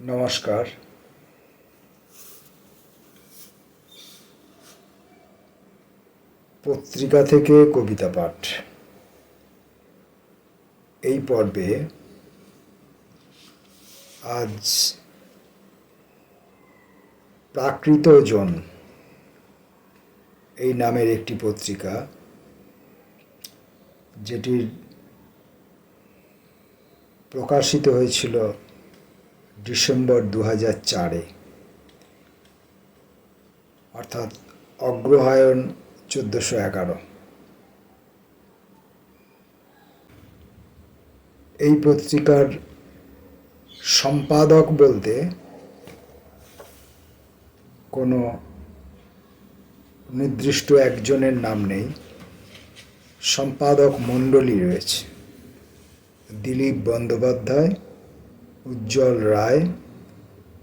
নমস্কার। পত্রিকা থেকে কবিতা পাঠ। এই পর্বে আজ প্রাকৃত জন এই নামের একটি পত্রিকা, যেটির প্রকাশিত হয়েছিল ডিসেম্বর দু হাজার চারে। অর্থাৎ অগ্রহায়ণ চোদ্দোশো এগারো। এই পত্রিকার সম্পাদক বলতে কোনো নির্দিষ্ট একজনের নাম নেই। সম্পাদক মণ্ডলী রয়েছে। দিলীপ বন্দ্যোপাধ্যায় উজ্জ্বল রায়,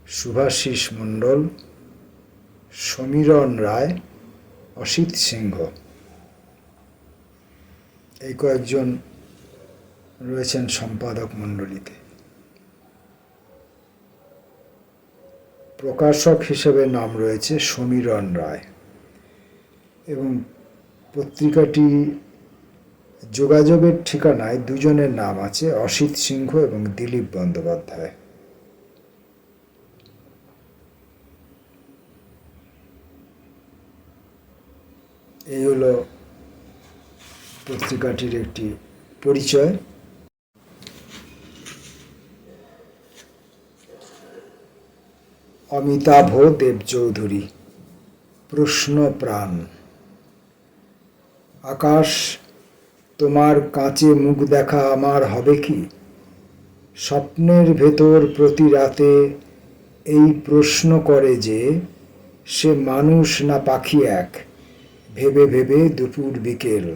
শুভাশিস মণ্ডল, সমীরণ রায়, অসিত সিংহ। এই কয়েকজন রয়েছেন সম্পাদক মণ্ডলীতে। প্রকাশক হিসেবে নাম রয়েছে সমীরণ রায় এবং পত্রিকাটি যোগাযোগের ঠিকানায় দুজনের নাম আছে অসিত সিংহ এবং দিলীপ বন্দ্যোপাধ্যায়। এই হলো পত্রিকাটির একটি পরিচয়। অমিতাভ দেব চৌধুরী প্রশ্ন প্রাণ। আকাশ তোমার কাঁচে মুখ দেখা আমার হবে কি? স্বপ্নের ভেতর প্রতি রাতে এই প্রশ্ন করে যে, সে মানুষ না পাখি এক? ভেবে ভেবে দুপুর বিকেল।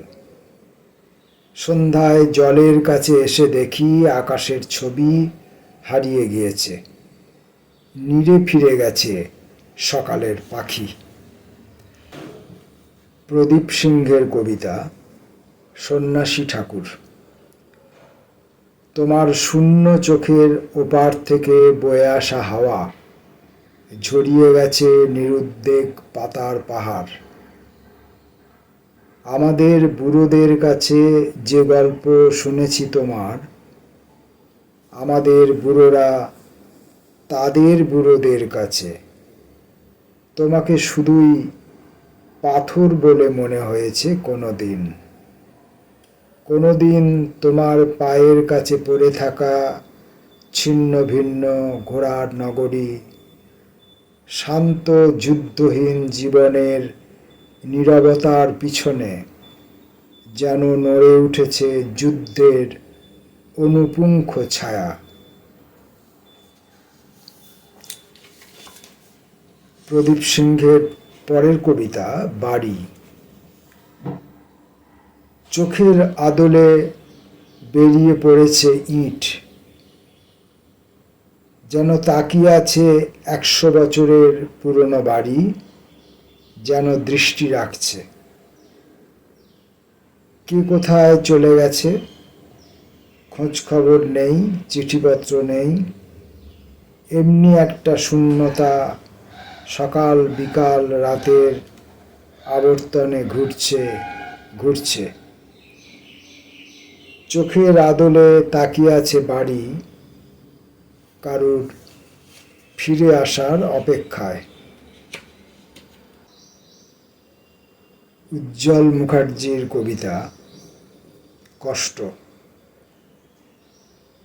সন্ধ্যায় জলের কাছে এসে দেখি আকাশের ছবি হারিয়ে গিয়েছে। নিরে ফিরে গেছে সকালের পাখি। প্রদীপ সিংহের কবিতা সন্ন্যাসী ঠাকুর। তোমার শূন্য চোখের ওপার থেকে বয়ে আসা হাওয়া, ঝরিয়ে গেছে নিরুদ্বেগ পাতার পাহাড়। আমাদের বুড়োদের কাছে যে গল্প শুনেছি তোমার, আমাদের বুড়োরা তাদের বুড়োদের কাছে। তোমাকে শুধুই পাথর বলে মনে হয়েছে কোনো দিন কোনো দিন তোমার পায়ের কাছে পড়ে থাকা ছিন্ন ভিন্ন ঘোড়ার নগরী, শান্ত যুদ্ধহীন জীবনের নীরবতার পিছনে যেন নড়ে উঠেছে যুদ্ধের অনুপুঙ্খ ছায়া। প্রদীপ সিংহের পরের কবিতা, বাড়ি। চোখের আদলে বেরিয়ে পড়েছে ইট। যেন তাকিয়ে আছে একশো বছরের পুরনো বাড়ি যেন দৃষ্টি রাখছে। কে কোথায় চলে গেছে? খোঁজ খবর নেই, চিঠিপত্র নেই। এমনি একটা শূন্যতা সকাল বিকাল রাতের আবর্তনে ঘুরছে ঘুরছে। চোখের আদলে তাকিয়ে আছে বাড়ি, কারুর ফিরে আসার অপেক্ষায়। উজ্জ্বল মুখার্জির কবিতা, কষ্ট।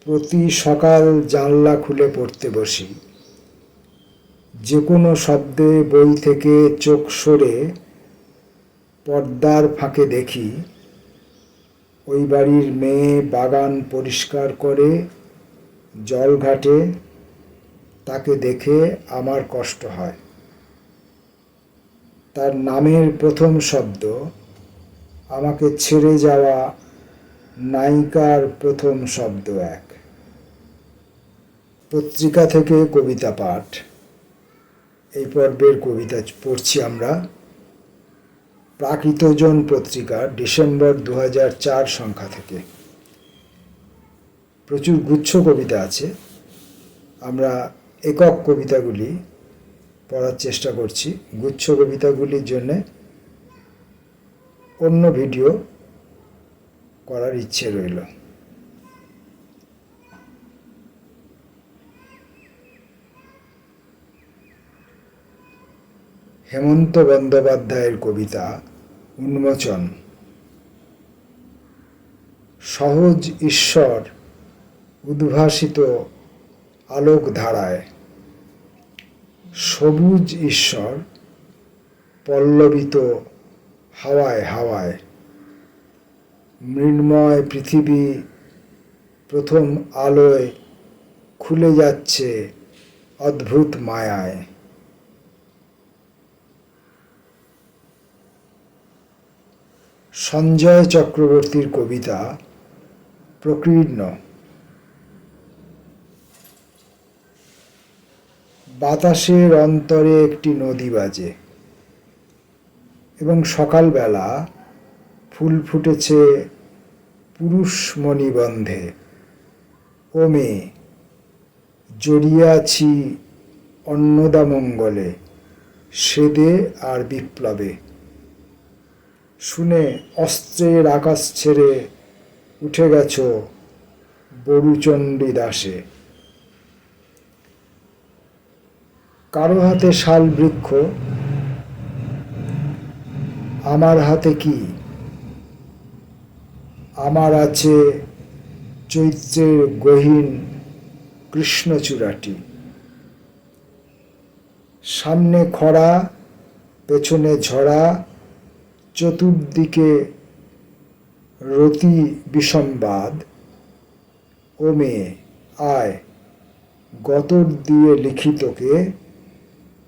প্রতি সকাল জানলা খুলে পড়তে বসি। যে কোনো শব্দে বই থেকে চোখ সরে পর্দার ফাঁকে দেখি। ওই বাড়ির মেয়ে বাগান পরিষ্কার করে, জল ঘাটে, তাকে দেখে আমার কষ্ট হয়। তার নামের প্রথম শব্দ, আমাকে ছেড়ে যাওয়া নায়িকার প্রথম শব্দ এক। পত্রিকা থেকে কবিতা পাঠ। এই পর্বের কবিতা পড়ছি আমরা। প্রাকৃতজন পত্রিকা ডিসেম্বর দু সংখ্যা থেকে। প্রচুর গুচ্ছ কবিতা আছে। আমরা একক কবিতাগুলি পড়ার চেষ্টা করছি। গুচ্ছ কবিতাগুলির জন্যে অন্য ভিডিও করার ইচ্ছে রইল। হেমন্ত বন্দ্যোপাধ্যায়ের কবিতা উন্মোচন। সহজ ঈশ্বর উদ্ভাসিত আলোক ধারায় সবুজ ঈশ্বর পল্লবিত হাওয়ায় হাওয়ায়। মৃন্ময় পৃথিবী প্রথম আলোয় খুলে যাচ্ছে অদ্ভুত মায়ায়। সঞ্জয় চক্রবর্তীর কবিতা প্রকীর্ণ। বাতাসের অন্তরে একটি নদী বাজে এবং সকালবেলা ফুল ফুটেছে পুরুষ মণিবন্ধে ও মেয়ে জড়িয়ে আছি অন্নদামঙ্গলে, সেদে আর বিপ্লবে। শুনে অস্ত্রের আকাশ ছেড়ে উঠে গেছ বড়ুচণ্ডী দাসে। কারও হাতে শাল বৃক্ষ, আমার হাতে কি? আমার আছে চৈত্রের গহীন কৃষ্ণচূড়াটি। সামনে খরা, পেছনে ঝরা চতুর্দিকে রতি বিসম্বাদ ও মেয়ে আয়, গতর দিয়ে লিখিতকে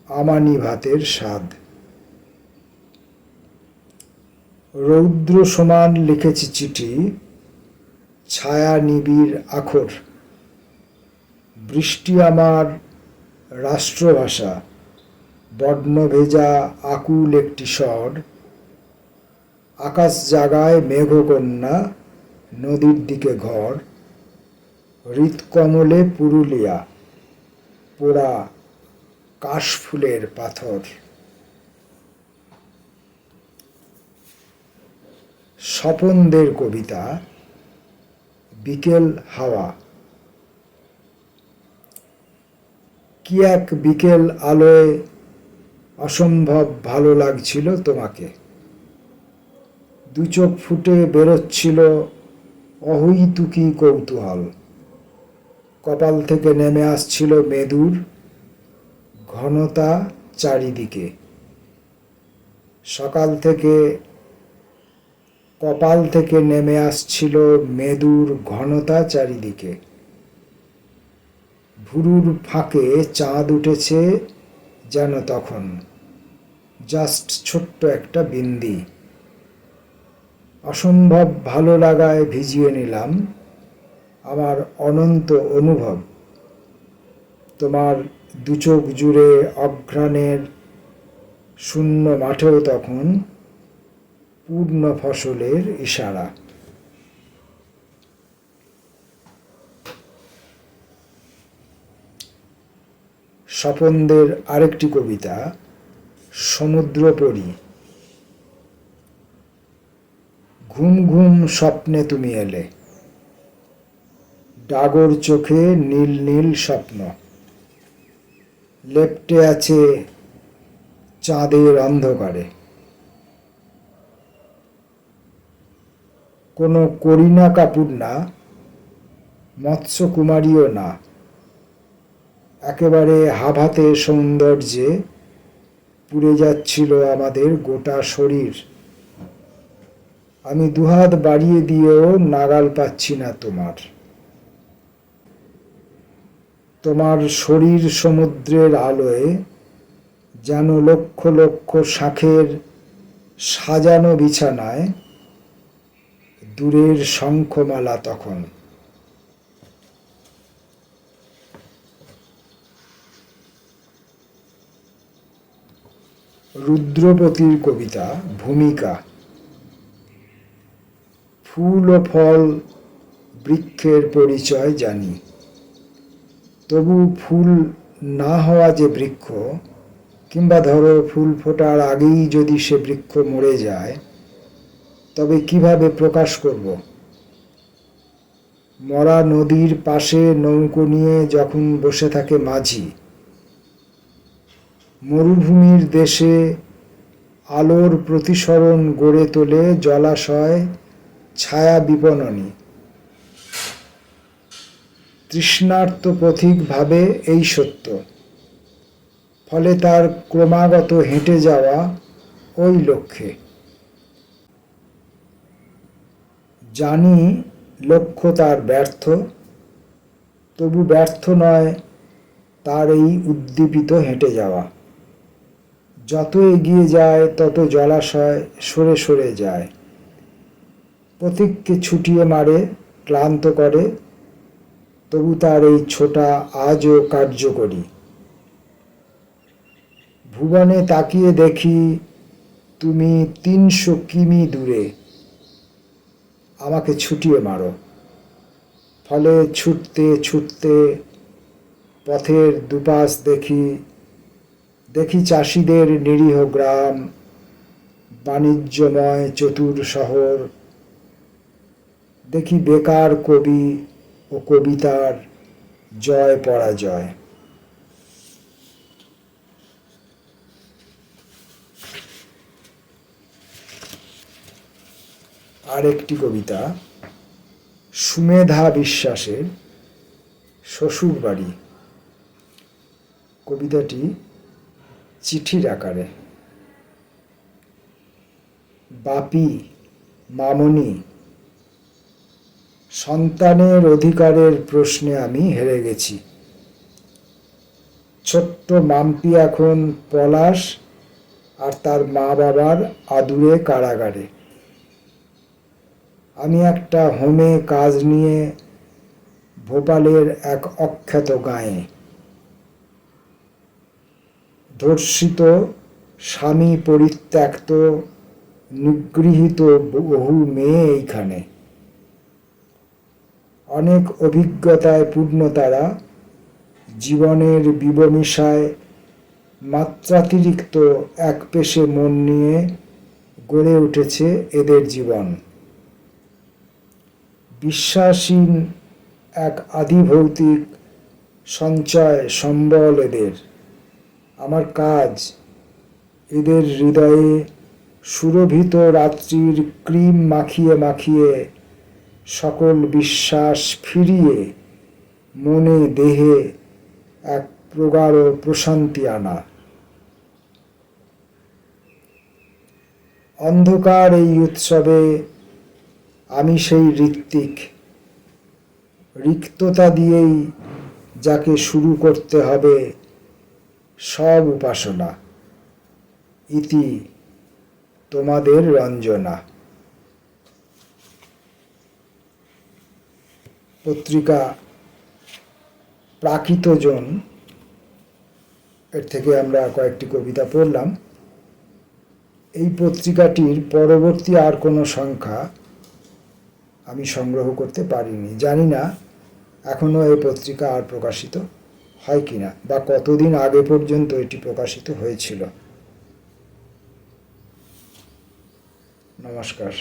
আমানি ভাতের স্বাদ। রৌদ্র সমান লিখেছি চিঠি ছায়া নিবিড় আখর। বৃষ্টি আমার রাষ্ট্রভাষা, বর্ণভেজা আকুল একটি স্বর। আকাশ জাগায় মেঘকন্যা, নদীর দিকে ঘর, হৃৎকমলে পুরুলিয়া, পোড়া কাশফুলের পাথর। স্বপনদের কবিতা, বিকেল হাওয়া। কি এক বিকেল আলোয় অসম্ভব ভালো লাগছিল তোমাকে? দু চোখ ফুটে বেরোচ্ছিল অহৈতুকি কৌতূহল। কপাল থেকে নেমে আসছিল মেদুর ঘনতা চারিদিকে। সকাল থেকে, কপাল থেকে নেমে আসছিল মেদুর ঘনতা চারিদিকে। ভুরুর ফাঁকে চাঁদ উঠেছে যেন তখন। জাস্ট ছোট্ট একটা বিন্দি। অসম্ভব ভালো লাগায় ভিজিয়ে নিলাম। আমার অনন্ত অনুভব। তোমার দুচোখ জুড়ে অঘ্রাণের শূন্য মাঠেও তখন পূর্ণ ফসলের ইশারা। স্বপনদের আরেকটি কবিতা, সমুদ্রপরী। ঘুম ঘুম স্বপ্নে তুমি এলে। ডাগর চোখে নীল নীল স্বপ্ন। লেপটে আছে চাঁদের অন্ধকারে। কোনো করিনা কাপুর না, মৎস্যকুমারীও না। একেবারে হাভাতে সৌন্দর্যে পুড়ে যাচ্ছিল আমাদের গোটা শরীর। আমি দুহাত বাড়িয়ে দিয়েও নাগাল পাচ্ছি না তোমার। তোমার শরীর সমুদ্রের আলোয় যেন লক্ষ লক্ষ শাঁখের সাজানো বিছানায় দূরের শঙ্খমালা তখন। রুদ্রপতির কবিতা, ভূমিকা ফুল ও ফল বৃক্ষের পরিচয় জানি। তবু ফুল না হওয়া যে বৃক্ষ, কিংবা ধরো ফুল ফোটার আগেই যদি সে বৃক্ষ মরে যায়, তবে কীভাবে প্রকাশ করব? মরা নদীর পাশে নৌকো নিয়ে যখন বসে থাকে মাঝি, মরুভূমির দেশে আলোর প্রতিসরণ গড়ে তোলে জলাশয় ছায়া বিপণনী তৃষ্ণার্ত পথিক ভাবে এই সত্য। ফলে তার ক্রমাগত হেঁটে যাওয়া ওই লক্ষ্যে। জানি লক্ষ্য তার ব্যর্থ, তবু ব্যর্থ নয় তার এই উদ্দীপিত হেঁটে যাওয়া। যত এগিয়ে যায় তত জলাশয় সরে সরে যায়। পথিককে ছুটিয়ে মারে, ক্লান্ত করে, তবু তার এই ছোটা আজও কার্যকরী। ভুবনে তাকিয়ে দেখি তুমি তিনশো কিমি দূরে। আমাকে ছুটিয়ে মারো। ফলে ছুটতে ছুটতে পথের দুপাশ দেখি দেখি চাষিদের নিরীহ গ্রাম, বাণিজ্যময় চতুর শহর। দেখি বেকার কবি ও কবিতার জয় পরাজয়। আরেকটি কবিতা, সুমেধা বিশ্বাসের শ্বশুর বাড়ি কবিতাটি চিঠির আকারে। বাপি, মামনি সন্তানের অধিকারের প্রশ্নে আমি হেরে গেছি। ছোট্ট মাম্পি এখন পলাশ আর তার মা বাবার আদুরে কারাগারে। আমি একটা হোমে কাজ নিয়ে ভোপালের এক অখ্যাত গাঁয়ে। ধর্ষিত, স্বামী পরিত্যক্ত, নিগৃহীত বহু মেয়ে এইখানে। অনেক অভিজ্ঞতায় পূর্ণ তারা। জীবনের বিবমিশায় মাত্রাতিরিক্ত এক পেশে মন নিয়ে গড়ে উঠেছে এদের জীবন। বিশ্বাসীন এক আদিভৌতিক সঞ্চয় সম্বল এদের। আমার কাজ এদের হৃদয়ে সুরভিত রাত্রির ক্রিম মাখিয়ে মাখিয়ে সকল বিশ্বাস ফিরিয়ে মনে দেহে এক প্রগাঢ় প্রশান্তি আনা। অন্ধকার এই উৎসবে আমি সেই ঋত্বিক। রিক্ততা দিয়েই যাকে শুরু করতে হবে সব উপাসনা। ইতি তোমাদের রঞ্জনা। পত্রিকা প্রাকৃতজন, এর থেকে আমরা কয়েকটি কবিতা পড়লাম। এই পত্রিকাটির পরবর্তী আর কোনো সংখ্যা আমি সংগ্রহ করতে পারিনি। জানি না এখনও এই পত্রিকা আর প্রকাশিত হয় কিনা বা কতদিন আগে পর্যন্ত এটি প্রকাশিত হয়েছিল। নমস্কার।